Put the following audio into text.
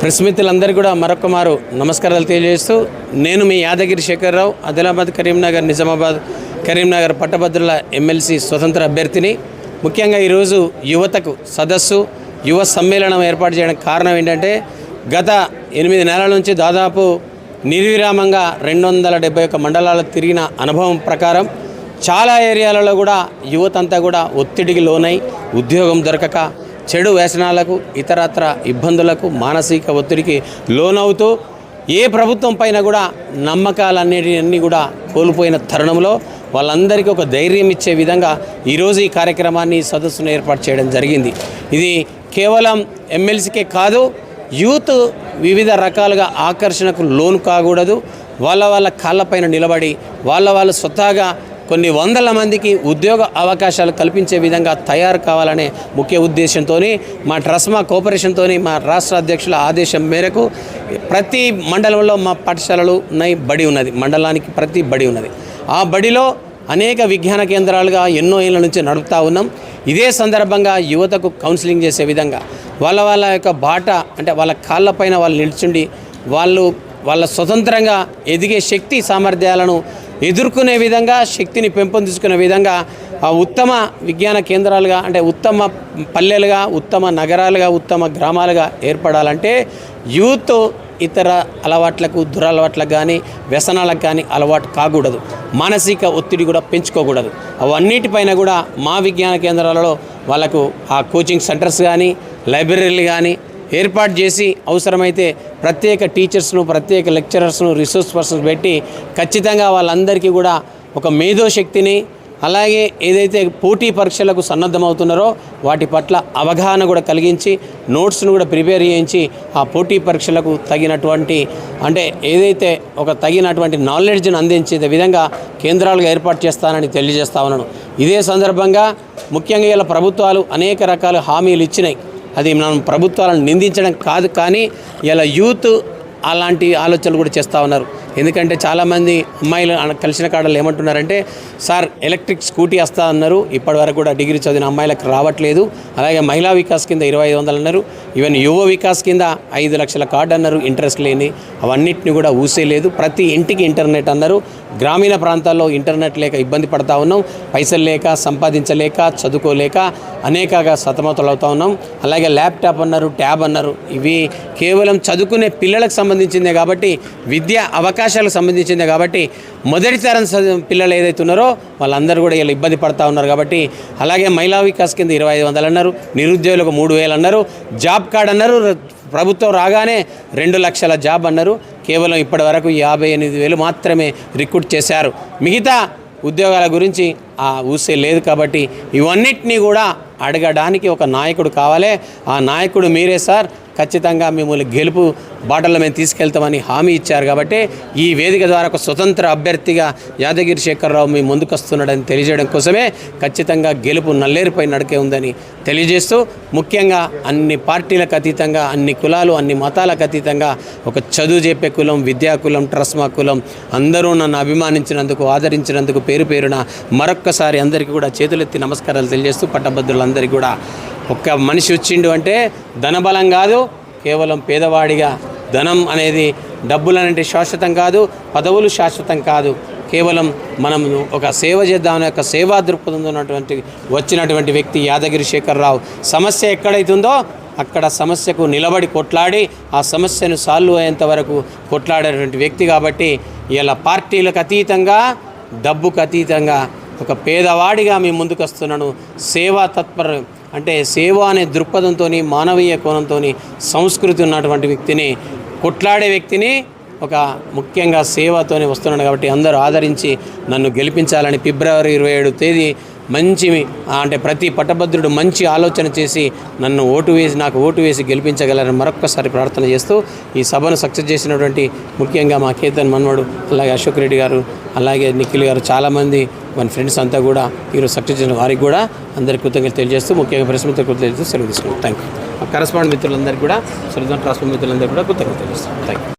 Press మిత్రులందరూ కూడా మరొక మారు నమస్కారాలు తెలియజేస్తూ నేను మీ యాదగిరి శేఖర్రావు ఆదిలాబాద్ కరీంనగర్ నిజామాబాద్ కరీంనగర్ పట్టభద్రుల ఎమ్మెల్సీ స్వతంత్ర అభ్యర్థిని. ముఖ్యంగా ఈరోజు యువతకు సదస్సు యువ సమ్మేళనం ఏర్పాటు చేయడానికి కారణం ఏంటంటే గత ఎనిమిది నెలల నుంచి దాదాపు నిర్విరామంగా రెండు వందల డెబ్బై ఒక్క మండలాలు తిరిగిన అనుభవం ప్రకారం చాలా ఏరియాలలో కూడా యువత అంతా కూడా ఒత్తిడికి లోనై ఉద్యోగం దొరకక చెడు వ్యసనాలకు ఇతరత్ర ఇబ్బందులకు మానసిక ఒత్తిడికి లోనవుతూ ఏ ప్రభుత్వం పైన కూడా నమ్మకాలన్నిటిని కూడా కోల్పోయిన తరుణంలో వాళ్ళందరికీ ఒక ధైర్యం ఇచ్చే విధంగా ఈరోజు ఈ కార్యక్రమాన్ని సదస్సును ఏర్పాటు చేయడం జరిగింది. ఇది కేవలం ఎమ్మెల్సీకే కాదు యూత్ వివిధ రకాలుగా ఆకర్షణకు లోను కాకూడదు. వాళ్ళ వాళ్ళ కాళ్ళపైన నిలబడి వాళ్ళ వాళ్ళు స్వతహాగా కొన్ని వందల మందికి ఉద్యోగ అవకాశాలు కల్పించే విధంగా తయారు కావాలనే ముఖ్య ఉద్దేశంతో మా ట్రస్మా కోఆపరేషన్తో మా రాష్ట్ర అధ్యక్షుల ఆదేశం మేరకు ప్రతి మండలంలో మా పాఠశాలలు ఉన్నాయి బడి ఉన్నది మండలానికి ప్రతి బడి ఉన్నది. ఆ బడిలో అనేక విజ్ఞాన కేంద్రాలుగా ఎన్నో ఏళ్ళ నుంచి నడుపుతా ఉన్నాం. ఇదే సందర్భంగా యువతకు కౌన్సిలింగ్ చేసే విధంగా వాళ్ళ వాళ్ళ యొక్క బాట అంటే వాళ్ళ కాళ్ళపైన వాళ్ళు నిల్చుండి వాళ్ళు వాళ్ళ స్వతంత్రంగా ఎదిగే శక్తి సామర్థ్యాలను ఎదుర్కొనే విధంగా శక్తిని పెంపొందించుకునే విధంగా ఆ ఉత్తమ విజ్ఞాన కేంద్రాలుగా అంటే ఉత్తమ పల్లెలుగా ఉత్తమ నగరాలుగా ఉత్తమ గ్రామాలుగా ఏర్పడాలంటే యూత్ ఇతర అలవాట్లకు దురలవాట్లకు కానీ వ్యసనాలకు కానీ అలవాటు కాకూడదు. మానసిక ఒత్తిడి కూడా పెంచుకోకూడదు. అవన్నిటిపైన కూడా మా విజ్ఞాన కేంద్రాలలో వాళ్ళకు ఆ కోచింగ్ సెంటర్స్ కానీ లైబ్రరీలు కానీ ఏర్పాటు చేసి అవసరమైతే ప్రత్యేక టీచర్స్ను ప్రత్యేక లెక్చరర్స్ను రిసోర్స్ పర్సన్స్ పెట్టి ఖచ్చితంగా వాళ్ళందరికీ కూడా ఒక మేధోశక్తిని అలాగే ఏదైతే పోటీ పరీక్షలకు సన్నద్ధమవుతున్నారో వాటి పట్ల అవగాహన కూడా కలిగించి నోట్స్ను కూడా ప్రిపేర్ చేయించి ఆ పోటీ పరీక్షలకు తగినటువంటి అంటే ఏదైతే ఒక తగినటువంటి నాలెడ్జ్ను అందించే విధంగా కేంద్రాలుగా ఏర్పాటు చేస్తానని తెలియజేస్తా ఉన్నాను. ఇదే సందర్భంగా ముఖ్యంగా ఇలా ప్రభుత్వాలు అనేక రకాల హామీలు ఇచ్చినాయి. అది మనం ప్రభుత్వాలను నిందించడం కాదు కానీ ఇలా యూత్ అలాంటి ఆలోచనలు కూడా చేస్తూ ఉన్నారు. ఎందుకంటే చాలామంది అమ్మాయిలు కలిసిన కాడలు ఏమంటున్నారంటే సార్ ఎలక్ట్రిక్ స్కూటీ వస్తా అన్నారు. ఇప్పటి వరకు కూడా డిగ్రీ చదివిన అమ్మాయిలకు రావట్లేదు. అలాగే మహిళా వికాస్ కింద ఇరవై ఐదు వందలు అన్నారు. ఈవెన్ యువ వికాస్ కింద ఐదు లక్షల కార్డు అన్నారు. ఇంట్రెస్ట్ లేని అవన్నిటిని కూడా ఊసేయలేదు ప్రతి ఇంటికి ఇంటర్నెట్ అన్నారు. గ్రామీణ ప్రాంతాల్లో ఇంటర్నెట్ లేక ఇబ్బంది పడతా ఉన్నాం. పైసలు లేక సంపాదించలేక చదువుకోలేక అనేకగా సతమతలవుతా ఉన్నాం. అలాగే ల్యాప్టాప్ అన్నారు ట్యాబ్ అన్నారు. ఇవి కేవలం చదువుకునే పిల్లలకు సంబంధించిందే కాబట్టి విద్య అవకాశాలకు సంబంధించింది కాబట్టి మొదటి తరం పిల్లలు ఏదైతే ఉన్నారో వాళ్ళందరూ కూడా వీళ్ళు ఇబ్బంది పడతా ఉన్నారు కాబట్టి అలాగే మహిళా వికాస్ కింద ఇరవై ఐదు వందలు అన్నారు నిరుద్యోగులకు మూడు వేలు అన్నారు జాబ్ కార్డ్ అన్నారు ప్రభుత్వం రాగానే రెండు లక్షల జాబ్ అన్నారు కేవలం ఇప్పటి వరకు యాభై ఎనిమిది వేలు మాత్రమే రిక్రూట్ చేశారు. మిగతా ఉద్యోగాల గురించి ఆ ఊసే లేదు కాబట్టి ఇవన్నిటినీ కూడా అడగడానికి ఒక నాయకుడు కావాలి. ఆ నాయకుడు మీరే సార్. ఖచ్చితంగా మిమ్మల్ని గెలుపు బాటల్లో మేము తీసుకెళ్తామని హామీ ఇచ్చారు కాబట్టి ఈ వేదిక ద్వారా ఒక స్వతంత్ర అభ్యర్థిగా యాదగిరి శేఖరరావు మీ ముందుకు వస్తున్నాడని తెలియజేయడం కోసమే ఖచ్చితంగా గెలుపు నల్లేరుపై నడకే ఉందని తెలియజేస్తూ ముఖ్యంగా అన్ని పార్టీలకు అతీతంగా అన్ని కులాలు అన్ని మతాలకు అతీతంగా ఒక చదువు చెప్పే కులం విద్యా కులం ట్రస్మా కులం అందరూ నన్ను అభిమానించినందుకు ఆదరించినందుకు పేరు పేరున మరొక్కసారి అందరికీ కూడా చేతులెత్తి నమస్కారాలు తెలియజేస్తూ పట్టభద్రులందరికీ కూడా. ఒక్క మనిషి వచ్చిండు అంటే ధనబలం కాదు కేవలం పేదవాడిగా ధనం అనేది డబ్బులు అనేది శాశ్వతం కాదు పదవులు శాశ్వతం కాదు. కేవలం మనం ఒక సేవ చేద్దామని ఒక సేవా దృక్పథం ఉన్నటువంటి వచ్చినటువంటి వ్యక్తి యాదగిరి శేఖరరావు సమస్య ఎక్కడైతుందో అక్కడ సమస్యకు నిలబడి కొట్లాడి ఆ సమస్యను సాల్వ్ అయ్యేంత వరకు కొట్లాడేటువంటి వ్యక్తి కాబట్టి ఇలా పార్టీలకు అతీతంగా డబ్బుకు అతీతంగా ఒక పేదవాడిగా మీ ముందుకు వస్తున్నాను సేవా తత్పర అంటే సేవ అనే దృక్పథంతో మానవీయ కోణంతో సంస్కృతి ఉన్నటువంటి వ్యక్తిని కొట్లాడే వ్యక్తిని ఒక ముఖ్యంగా సేవతోనే వస్తున్నాడు కాబట్టి అందరూ ఆదరించి నన్ను గెలిపించాలని ఫిబ్రవరి ఇరవై ఏడు తేదీ మంచి అంటే ప్రతి పట్టభద్రుడు మంచి ఆలోచన చేసి నన్ను ఓటు వేసి నాకు ఓటు వేసి గెలిపించగలరని మరొక్కసారి ప్రార్థన చేస్తూ ఈ సభను సక్సెస్ చేసినటువంటి ముఖ్యంగా మా కేతన్ మన్మడు అలాగే అశోక్ రెడ్డి గారు అలాగే నిఖిల్ గారు చాలామంది మన ఫ్రెండ్స్ అంతా కూడా ఈరోజు సక్సెస్ చేసిన వారికి కూడా అందరికీ కృతజ్ఞతలు తెలియజేస్తూ ముఖ్యంగా ప్రెస్ మిత్రులకు తెలియజేస్తూ సెలవు తీసుకున్నాం థ్యాంక్ యూ కరస్పాండ్ మిత్రులందరికీ కూడా సురదన్ ట్రాన్స్ఫర్ మిత్రులందరికీ కూడా కృతజ్ఞతలు తెలియజేస్తాం థ్యాంక్ యూ